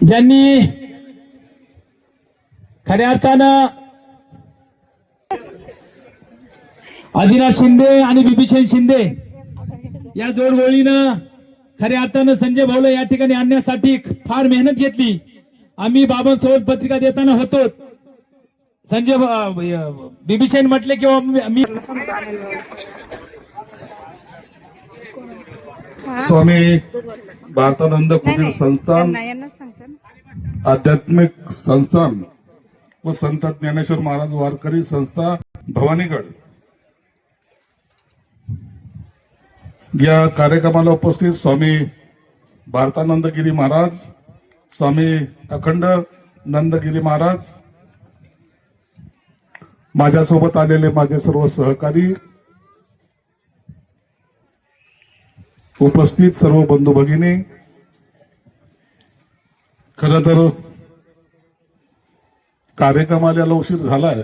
ज्यांनी खऱ्या अर्थानं आदिनाथ शिंदे आणि बिभीषण शिंदे या जोडगोळीनं खऱ्या अर्थानं संजय भाऊला या ठिकाणी आणण्यासाठी फार मेहनत घेतली. आम्ही बाबांसोबत पत्रिका देताना होतो. संजय बिभीषण म्हटले किंवा मी स्वामी भारतानंद कुटीर संस्थान. आध्यात्मिक संस्थान व संत ज्ञानेश्वर महाराज वारकरी संस्था भवानीगड. या कार्यक्रमाला उपस्थित स्वामी भारतानंदगिरी महाराज स्वामी अखंड नंदगिरी महाराज माझ्यासोबत आलेले माझे सर्व सहकारी उपस्थित सर्व बंधू भगिनी खर तर कार्यक्रमाला उशीर झालाय.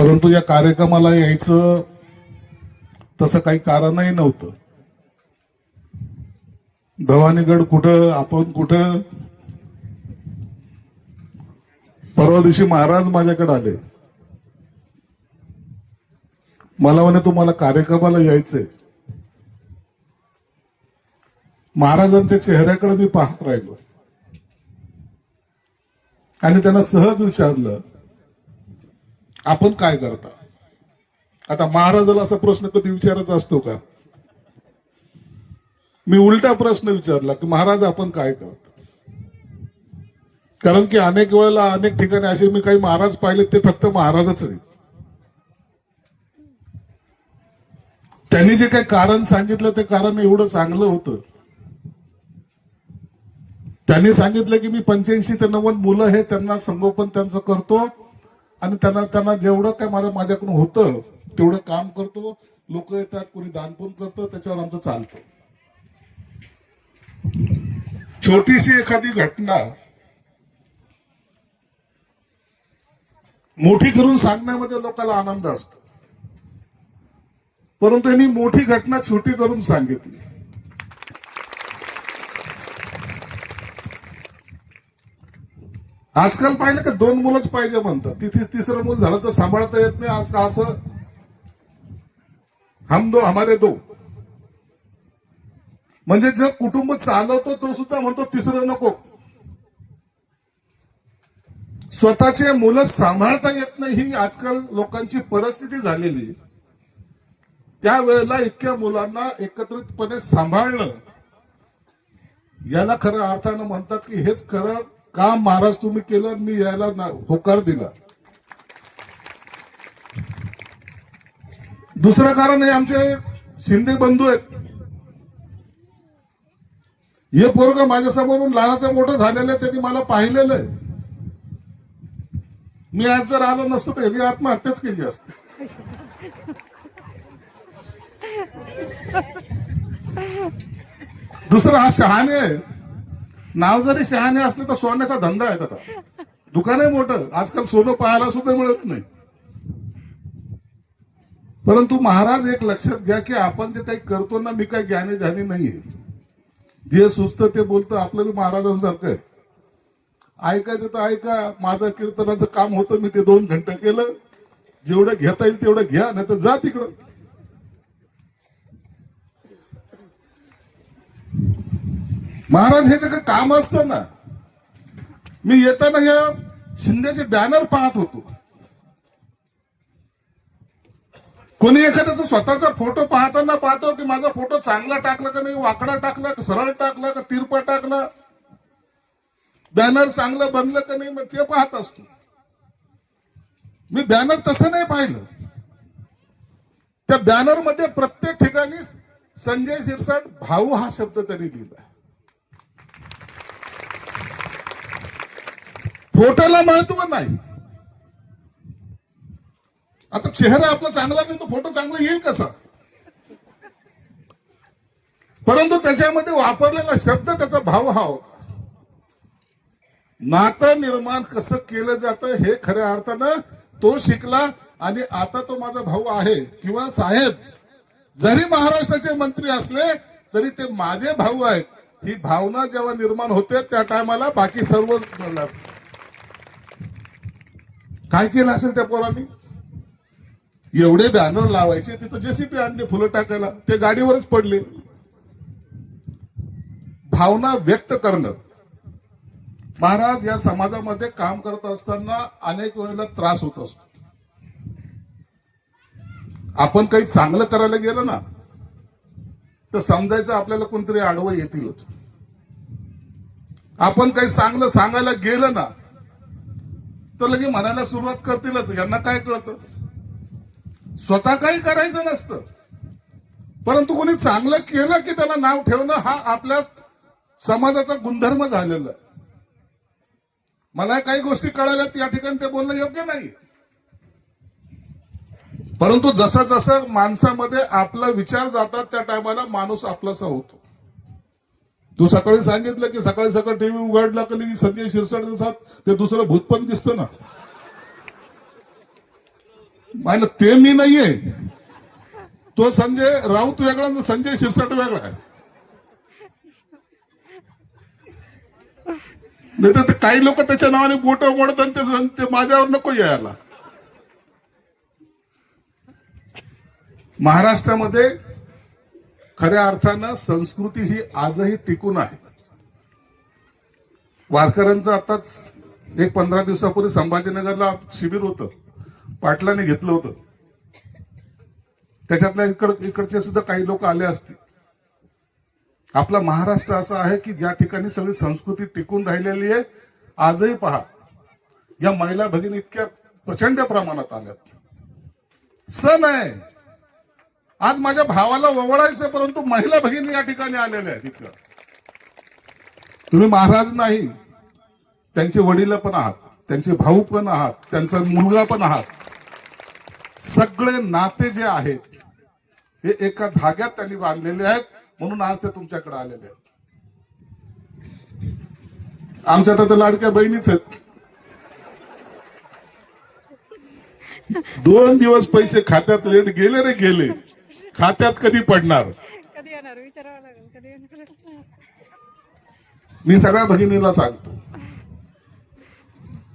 परंतु या कार्यक्रमाला यायचं तसं काही कारणही नव्हतं. भवानीगड कुठं आपण कुठं? परवा दिवशी महाराज माझ्याकडे आले. मला म्हणे तुम्हाला कार्यक्रमाला यायचंय. महाराजांच्या चेहऱ्याकडे मी पाहत राहिलो. आणि त्यांना सहज विचारलं आपण काय करता? आता महाराजाला असा प्रश्न कधी विचारायचा असतो का? मी उलटा प्रश्न विचारला की महाराज आपण काय करता? कारण की अनेक वेळेला अनेक ठिकाणी असे मी काही महाराज पाहिले ते फक्त महाराजच आहेत. त्यांनी जे काही कारण सांगितलं ते कारण एवढं चांगलं होतं. त्यांनी सांगितलं की मी पंच्याऐंशी ते नव्वद मुलं हे त्यांना संगोपन त्यांचं करतो. आणि त्यांना त्यांना जेवढं काय मला माझ्याकडून होतं तेवढं काम करतो. लोक येतात कोणी दान पण करतं त्याच्यावर आमचं चालतं. छोटीशी एखादी घटना मोठी करून सांगण्यामध्ये लोकांना आनंद असतो. परंतु यांनी मोठी घटना छोटी करून सांगितली. आजकाल पाहिलं का दोन मुलंच पाहिजे म्हणतात. तिथे तिसरं मूल झालं तर सांभाळता येत नाही आज असं. हम दो हमारे दो. म्हणजे जर कुटुंब चालवतो तो सुद्धा म्हणतो तिसरं नको. स्वतःचे मुलं सांभाळता येत नाही ही आजकाल लोकांची परिस्थिती झालेली त्यावेळेला इतक्या मुलांना एकत्रितपणे सांभाळणं याला खरं अर्थानं म्हणतात की हेच खरं काम महाराज तुम्ही केलं मी यायला ना- होकार दिला. दुसरं कारण हे आमचे शिंदे बंधू आहेत. हे पोरग माझ्या समोरून लहानाचं मोठं झालेलं आहे त्यांनी मला पाहिलेलं आहे. मी आज जर आलो नसतो तर यांनी आत्महत्याच केली असते. दुसरं हा शहाणे आहे. नाव जरी शहाणे असले तर सोन्याचा धंदा आहे त्याचा. दुकान आहे मोठं. आजकाल सोनं पाहायला सुद्धा मिळत नाही. परंतु महाराज एक लक्षात घ्या की आपण जे काही करतो ना मी काही ज्ञानी ध्यानी नाहीये. जे सुचतं ते बोलतं आपलं बी महाराजांसारखं आहे. ऐकायचं तर ऐका माझं कीर्तनाचं काम होतं मी ते दोन घंटे केलं. जेवढं घेता येईल तेवढं घ्या नाही तर जा तिकडं. महाराज हे जे काही काम असतं ना मी येताना या शिंदेचे बॅनर पाहत होतो. कोणी एखाद्याचा स्वतःचा फोटो पाहताना पाहतो की माझा फोटो चांगला टाकला का नाही वाकडा टाकला का सरळ टाकला का तिरपा टाकला? बॅनर चांगलं बनलं का नाही मग ते पाहत असतो. मी बॅनर तसं नाही पाहिलं. त्या बॅनरमध्ये प्रत्येक ठिकाणी संजय शिरसाट भाऊ हा शब्द त्यांनी लिहिला फोटोला महत्त्व नाही. आता चेहरा आपला चांगला नाही तर फोटो चांगला येईल कसा? परंतु त्याच्यामध्ये वापरलेला शब्द त्याचा भाव हा होता. नातं निर्माण कसं केलं जातं हे खऱ्या अर्थानं तो शिकला आणि आता तो माझा भाऊ आहे. किंवा साहेब जरी महाराष्ट्राचे मंत्री असले तरी ते माझे भाऊ आहेत. ही भावना जेव्हा निर्माण होते त्या टायमाला बाकी सर्व काय केलं असेल त्या पोरांनी? एवढे बॅनर लावायचे तिथं जेसीपी आणले फुलं टाकायला. ते गाडीवरच पडले. भावना व्यक्त करणं. महाराज या समाजामध्ये काम करत असताना अनेक वेळेला त्रास होत असतो. आपण काही चांगलं करायला गेलं ना तर समजायचं आपल्याला कोणतरी आडवं येतीलच. आपण काही चांगलं सांगायला गेलं ना तर लगे म्हणायला सुरुवात करतीलच. यांना काय कळतं? स्वतः काही करायचं नसतं. परंतु कोणी चांगलं केलं की त्याला नाव ठेवणं हा आपल्या समाजाचा गुणधर्म झालेला. आहे मला काही गोष्टी कळाल्यात या ठिकाणी ते बोलणं योग्य नाही. परंतु जसं जसं माणसामध्ये आपला विचार जातात त्या टायमाला माणूस आपलासा होतो. तू सकाळी सांगितलं की सकाळी सकाळी टीव्ही उघडला की संजय शिरसाट दिवसात ते दुसरं भूत पण दिसतं ना. माहिती ते मी नाहीये. तो संजय राऊत वेगळा संजय शिरसाट वेगळा आहे. नाही तर ते काही लोक त्याच्या नावाने बोट मोडतात आणि ते- ते माझ्यावर नको यायला. महाराष्ट्रामध्ये खऱ्या अर्थानं संस्कृती ही आजही टिकून आहे. वारकऱ्यांचं आताच एक पंधरा दिवसापूर्वी संभाजीनगरला शिबिर होतं. पाटलाने घेतलं होतं. त्याच्यातल्या इकड इकडचे सुद्धा काही लोक आले असतील. आपला महाराष्ट्र असा आहे की ज्या ठिकाणी सगळी संस्कृती टिकून राहिलेली आहे आजही पहा. या महिला भगिनी इतक्या प्रचंड प्रमाणात आल्यात. सण आहे. आज माझ्या भावाला ववळायचं परंतु महिला भगिनी या ठिकाणी आलेल्या आहेत इथं. तुम्ही महाराज नाही त्यांचे वडील पण आहात त्यांचे भाऊ पण आहात त्यांचा मुलगा पण आहात. सगळे नाते जे आहेत हे एका धाग्यात त्यांनी बांधलेले आहेत म्हणून आज ते तुमच्याकडे आलेले आहेत. आमच्या तर लाडक्या बहिणीच आहेत. दोन दिवस पैसे खात्यात लेट गेले रे गेले. खात्यात कधी पडणार? कधी येणार? विचारावं लागेल कधी येणार? मी सगळ्या भगिनीला सांगतो.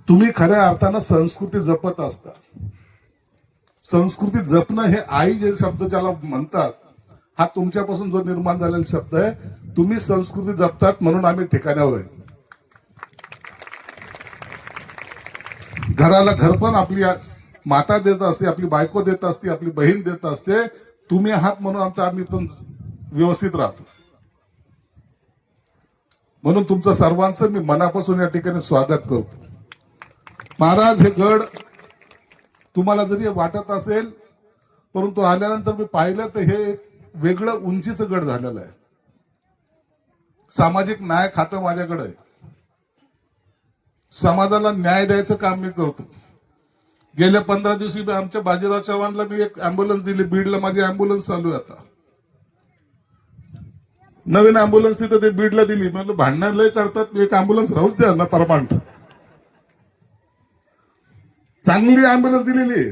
तुम्ही खऱ्या अर्थानं संस्कृती जपत असता. संस्कृती जपणं हे आई जे शब्द ज्याला म्हणतात हा तुमच्यापासून जो निर्माण झालेला शब्द आहे तुम्ही संस्कृती जपतात म्हणून आम्ही ठिकाण्यावर आहे. घराला घर पण आपली माता देत असते आपली बायको देत असते आपली बहीण देत असते तुम्ही आहात म्हणून आमचा आम्ही पण व्यवस्थित राहतो. म्हणून तुमचं सर्वांचं मी मनापासून या ठिकाणी स्वागत करतो. महाराज हे गड तुम्हाला जरी वाटत असेल परंतु आल्यानंतर मी पाहिलं तर हे एक वेगळं उंचीचं गड झालेलं आहे. सामाजिक न्याय खातं माझ्याकडे आहे. समाजाला न्याय द्यायचं काम मी करतो. गेल्या पंधरा दिवशी आमच्या बाजीराव चव्हाणला मी एक अँब्युलन्स दिली. बीडला माझी अँब्युलन्स चालू आहे आता. नवीन अँब्युलन्स तिथं ते बीडला दिली. म्हणलं भांडणं लय करतात एक अँब्युलन्स राहूच द्या ना परमांड चांगली अँब्युलन्स दिलेली आहे.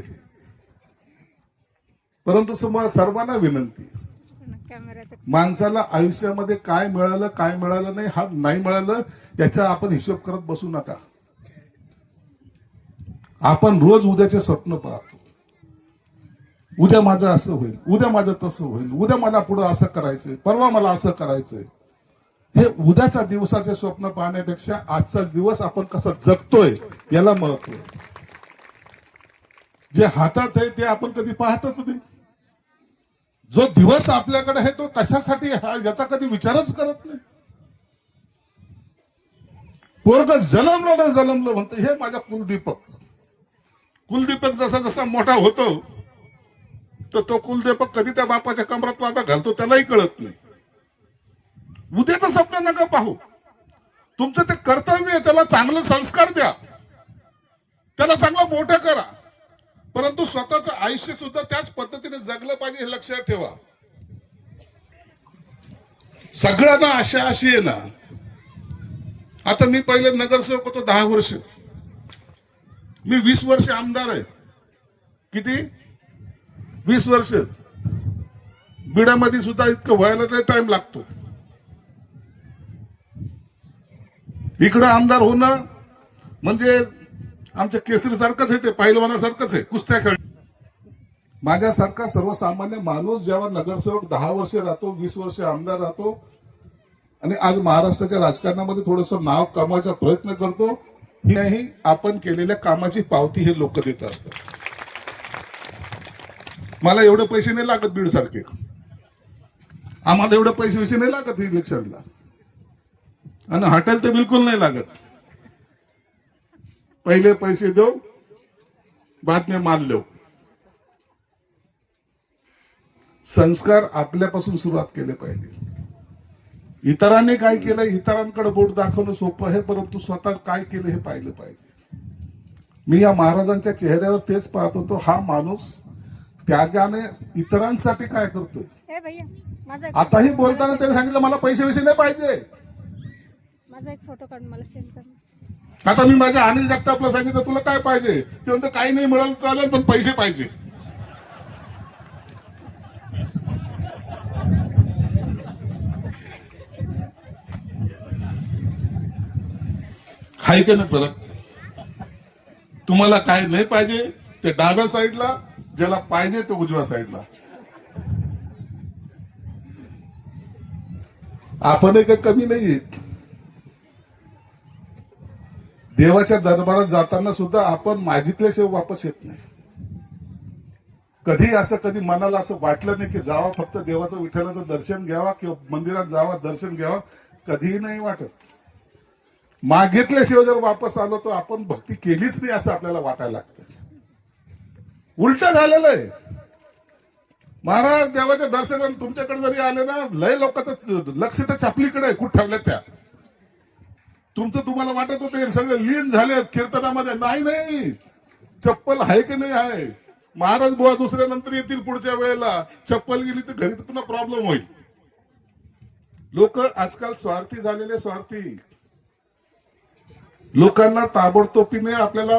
परंतु समोर सर्वांना विनंती माणसाला आयुष्यामध्ये काय मिळालं काय मिळालं नाही हा नाही मिळालं याचा आपण हिशोब करत बसू नका. आपण रोज उद्याचे स्वप्न पाहतो. उद्या माझं असं होईल उद्या माझं तसं होईल उद्या मला पुढं असं करायचंय परवा मला असं करायचंय. हे उद्याच्या दिवसाचे स्वप्न पाहण्यापेक्षा आजचा दिवस आपण कसा जगतोय याला महत्त्व जे हातात आहे ते आपण कधी पाहतच नाही. जो दिवस आपल्याकडे आहे तो कशासाठी हा याचा कधी विचारच करत नाही. पोरग जलमलं ना जलमलं म्हणतं हे माझा कुलदीपक. कुलदीपक जसा जसा मोठा होतो तर तो कुलदीपक कधी त्या बापाच्या कमरात वादा घालतो त्यालाही कळत नाही. उद्याचं स्वप्न नका पाहू. तुमचं ते कर्तव्य आहे त्याला चांगले संस्कार द्या. त्याला चांगलं मोठं करा. परंतु स्वतःचं आयुष्य सुद्धा त्याच पद्धतीने जगलं पाहिजे हे लक्षात ठेवा. सगळ्यांना आशा अशी आहे ना. आता मी पहिले नगरसेवक होतो दहा वर्ष. मी वीस वर्ष आमदार आहे. किती? वीस वर्ष. बिडामध्ये सुद्धा इतकं व्हायला टाइम लागतो. इकडं आमदार होणं म्हणजे आमच्या केसरी सारखंच आहे ते पहिलवानासारखंच आहे कुस्त्या खेळ. माझ्यासारखा सर्वसामान्य माणूस जेव्हा नगरसेवक दहा वर्ष राहतो वीस वर्ष आमदार राहतो आणि आज महाराष्ट्राच्या राजकारणामध्ये थोडस नाव कमवायचा प्रयत्न करतो ही नाही आपण केलेल्या कामाची पावती हे लोक देत असतात. मला एवढे पैसे नाही लागत बीड सारखे आम्हाला एवढे पैसे विषय नाही लागत इलेक्शनला. आणि हॉटेल तर बिलकुल नाही लागत. पहिले पैसे देऊ बाद में माल देऊ संस्कार आपल्यापासून सुरुवात केले पाहिजे. इतरांनी काय केलं? इतरांकडे बोट दाखवणं सोपं आहे परंतु स्वतः काय केलं हे पाहिलं पाहिजे. मी या महाराजांच्या चेहऱ्यावर तेच पाहत होतो हा माणूस त्यागाने इतरांसाठी काय करतोय? आताही बोलताना त्याने सांगितलं मला पैसे विषय नाही पाहिजे. माझा एक फोटो काढून मला सेंड कर आता मी माझ्या अनिल जगतापला सांगितलं तुला काय पाहिजे? ते म्हणतं काही नाही मिळालं चालेल पण पैसे पाहिजे. आहे का नाही फरक? तुम्हाला काय नाही पाहिजे? ते डाव्या साईडला ज्याला पाहिजे ते उजव्या साईडला. आपण एक कमी नाहीयेत देवाच्या दरबारात जाताना सुद्धा आपण मागितल्याशिवाय वापस येत नाही. कधी असं कधी मनाला असं वाटलं नाही की जावा फक्त देवाचं विठ्ठलाचं दर्शन घ्यावा किंवा मंदिरात जावा दर्शन घ्यावा कधीही नाही वाटत. मागितल्याशिवाय जर वापस आलो तर आपण भक्ती केलीच नाही असं आपल्याला वाटायला लागतं. उलट झालेलं आहे. महाराज देवाच्या दर्शनाला तुमच्याकडे जरी आले ना लय लोकांचं लक्ष तर चपलीकडे आहे कुठं ठेवल्या त्या? तुमचं तुम्हाला वाटत होते सगळे लीन झाले कीर्तनामध्ये नाही नाही. चप्पल आहे की नाही आहे? महाराज बुवा दुसऱ्या नंतर येतील पुढच्या वेळेला. चप्पल गेली तर घरी पुन्हा प्रॉब्लेम होईल. लोक आजकाल स्वार्थी झालेले स्वार्थी. लोकांना ताबडतोबीने आपल्याला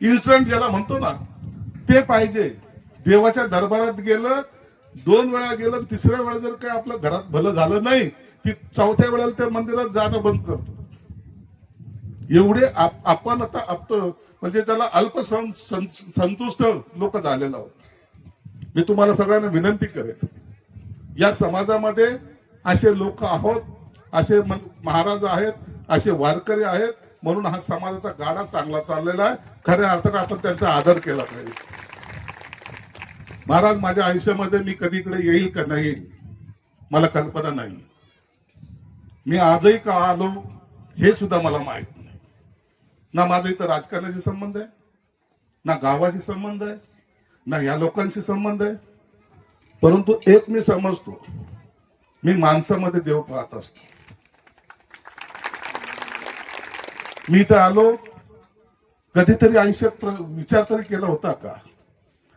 इन्स्टंट ज्याला म्हणतो ना ते पाहिजे. देवाच्या दरबारात गेलं दोन वेळा गेलं तिसऱ्या वेळा जर काय आपलं घरात भलं झालं नाही ती चौथ्या वेळेला त्या मंदिरात जाणं बंद करतो. एवढे आप- आपण आता आप म्हणजे त्याला अल्प सं- सं- संतुष्ट लोक झालेलं आहोत. मी तुम्हाला सगळ्यांना विनंती करेन या समाजामध्ये असे लोक आहोत असे मन- महाराज आहेत असे वारकरी आहेत म्हणून हा समाजाचा गाडा चांगला चाललेला आहे. खऱ्या अर्थाने आपण त्यांचा आदर केला पाहिजे. महाराज माझ्या आयुष्यामध्ये मी कधी इकडे येईल का नाही येईल मला कल्पना नाही. मी आजही का आलो हे सुद्धा मला माहीत नाही. ना माझा इथं राजकारणाशी संबंध आहे ना गावाशी संबंध आहे ना या लोकांशी संबंध आहे. परंतु एक मी समजतो मी माणसामध्ये देव पाहत असतो. मी इथं आलो कधीतरी आयुष्यात विचार तरी केला होता का?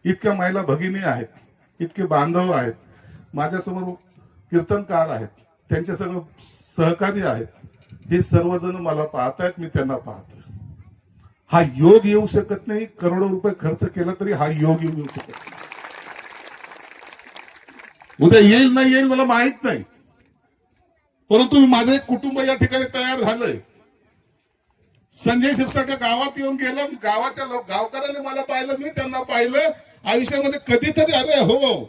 इतक्या महिला भगिनी आहेत इतके बांधव आहेत माझ्यासमोर कीर्तनकार आहेत त्यांचे सर्व सहकारी आहेत हे सर्वजण मला पाहतायत मी त्यांना पाहतोय हा योग येऊ शकत नाही करोडो रुपये खर्च केला तरी हा योग येऊ शकत नाही. उद्या येईल नाही येईल मला माहीत नाही. परंतु माझं एक कुटुंब या ठिकाणी तयार झालंय. संजय शिरसाटे गावात येऊन गेलं. गावाच्या लोक गावकऱ्यांनी मला पाहिलं मी त्यांना पाहिलं. आयुष्यामध्ये कधीतरी अरे हो, हो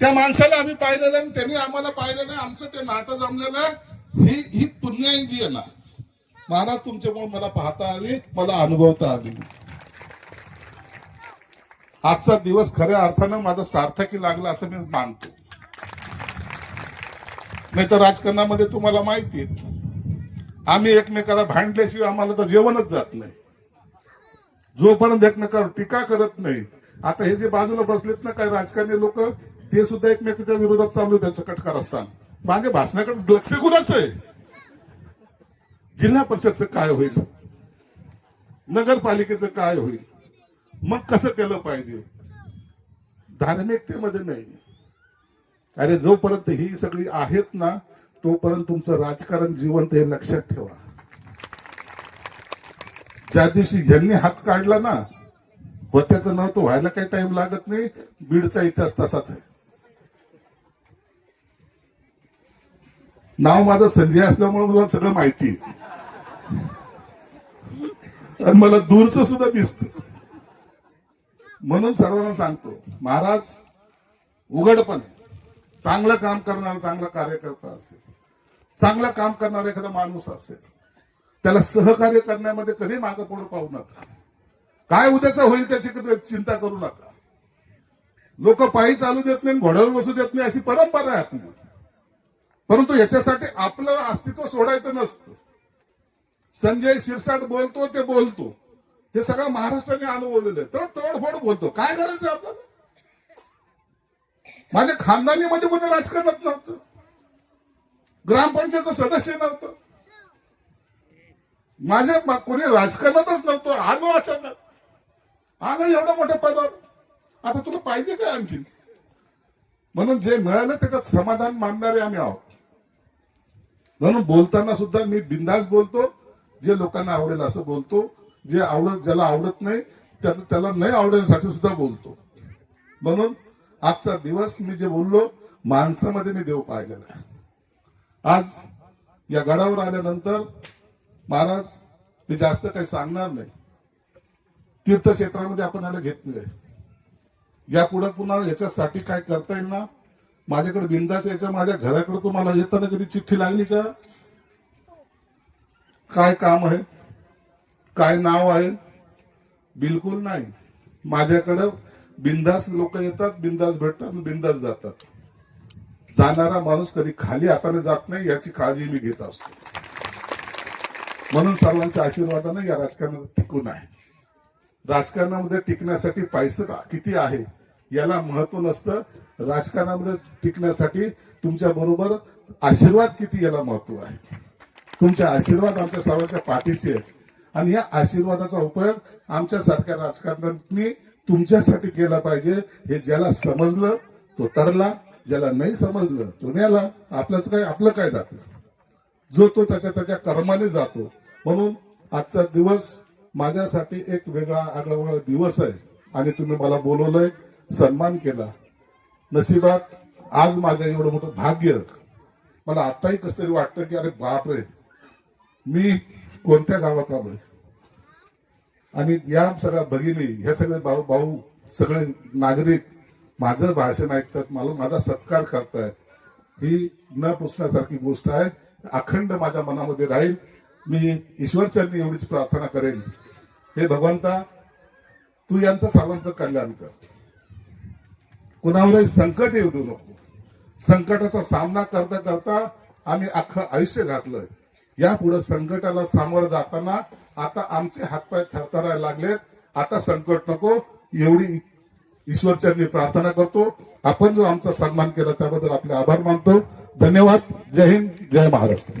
त्या माणसाला आम्ही पाहिलं नाही त्यांनी आम्हाला पाहिलं नाही आमचं ते नातं जमलेलं ही ही पुण्याई जी आहे ना महाराज तुमच्यामुळे मला पाहता आली मला अनुभवता आली. आजचा दिवस खऱ्या अर्थानं माझा सार्थकी लागला असं मी मानतो. नाही तर राजकारणामध्ये तुम्हाला माहिती आहे. आम्ही एकमेकाला भांडल्याशिवाय आम्हाला तर जेवणच जात नाही. जोपर्यंत एकमेकावर टीका करत नाही आता हे जे बाजूला बसलेत ना काही राजकारणी लोक ते सुद्धा एकमेकाच्या विरोधात चालू त्यांचं कटकार असताना माझ्या भाषणाकडे लक्ष कुणाच आहे? जिल्हा परिषदचं काय होईल? नगरपालिकेचं काय होईल? मग कसं केलं पाहिजे? धार्मिकतेमध्ये नाही. अरे जोपर्यंत ही सगळी आहेत ना तोपर्यंत तुमचं राजकारण जिवंत हे लक्षात ठेवा. ज्या दिवशी ज्यांनी हात काढला ना होत्याचं तो व्हायला काही टाइम लागत नाही बीडचा इतिहास तसाच आहे. नाव माझं संजय असल्यामुळे मला सगळं माहिती आणि मला दूरच सुद्धा दिसत. म्हणून सर्वांना सांगतो महाराज उघडपणे. चांगलं काम करणारा चांगला कार्यकर्ता असेल. चांगलं काम करणारा एखादा माणूस असेल. त्याला सहकार्य करण्यामध्ये कधी मागं पुढे पाहू नका. काय उद्याचा होईल त्याची कधी चिंता करू नका. लोक पायी चालू देत नाही घोड्यावर बसू देत नाही अशी परंपरा आहे आपली. परंतु याच्यासाठी आपलं अस्तित्व सोडायचं नसतं. संजय शिरसाट बोलतो ते बोलतो. हे सगळं महाराष्ट्राने अनुभवलेलं आहे. तर तोडफोड बोलतो. काय करायचं आपल्याला? माझ्या खानदानीमध्ये कोणी राजकारणात नव्हतं. ग्रामपंचायतचं सदस्य नव्हतं. माझ्या कोणी राजकारणातच नव्हतं. आलो अचानक. आलं एवढ्या मोठ्या पदावर. आता तुला पाहिजे काय आणखी म्हणून जे मिळालं त्याच्यात समाधान मानणारे आम्ही आहोत. म्हणून बोलताना सुद्धा मी बिंदास बोलतो. जे लोकांना आवडेल असं बोलतो. जे आवडत ज्याला आवडत नाही त्याला त्याला नाही आवडण्यासाठी सुद्धा बोलतो. म्हणून आजचा दिवस मी जे बोललो माणसामध्ये मी देव पाहिलेला आहे. आज या गडावर आल्यानंतर महाराज मी जास्त काही सांगणार नाही. तीर्थक्षेत्रामध्ये आपण याला घेतलंय यापुढे पुन्हा याच्यासाठी काय करता येईल ना? माझ्याकडे बिंदास यायचं माझ्या घराकडे तुम्हाला येताना कधी चिठ्ठी लागली का? काय काम आहे? काय नाव आहे? बिलकुल नाही. माझ्याकडं बिंदास लोक येतात बिंदास भेटतात आणि बिंदास जातात. जाणारा माणूस कधी खाली हाताने जात नाही याची काळजी मी घेत असतो. म्हणून सर्वांच्या आशीर्वादाने या राजकारणात टिकून आहे. राजकारणामध्ये टिकण्यासाठी पैसा किती आहे याला महत्त्व नसतं. राजकारणामध्ये टिकण्यासाठी तुमच्या बरोबर आशीर्वाद किती याला महत्त्व आहे. तुमचे आशीर्वाद आमच्या सर्वांच्या पाठीशी आहेत. आणि या आशीर्वादाचा उपयोग आमच्या सारख्या राजकारण्यांनी तुमच्यासाठी केला पाहिजे. हे ज्याला समजलं तो तरला. ज्याला नाही समजलं तो न्याला. आपल्याच काय आपलं काय जातं? जो तो त्याच्या त्याच्या कर्माने जातो. म्हणून आजचा दिवस माझ्यासाठी एक वेगळा आगळावेगळा दिवस आहे. आणि तुम्ही मला बोलवलंय सन्मान केला. नशिबात आज माझं एवढं मोठं भाग्य. मला आताही कसं तरी वाटतं की अरे बापरे मी कोणत्या गावात आलोय? आणि या सगळ्या भगिनी ह्या सगळे भाऊ भाऊ सगळे नागरिक माझं भाषण ऐकतात मला माझा सत्कार करतायत. ही न पुसण्यासारखी गोष्ट आहे. अखंड माझ्या मनामध्ये राहील. मी ईश्वरचरणी एवढीच प्रार्थना करेन. हे भगवंता तू यांचं सर्वांचं कल्याण कर. कुणावरही संकट येऊ देऊ नको. संकटाचा सामना करता करता आम्ही अख्खं आयुष्य घातलंय. यापुढे संकटाला सामोरं जाताना आता आमचे हातपाय थरथरायला लागलेत. आता संकट नको. एवढी ईश्वरचरणी प्रार्थना करतो. आपण जो आमचा सन्मान केला त्याबद्दल आपले आभार मानतो. धन्यवाद. जय हिंद. जय महाराष्ट्र.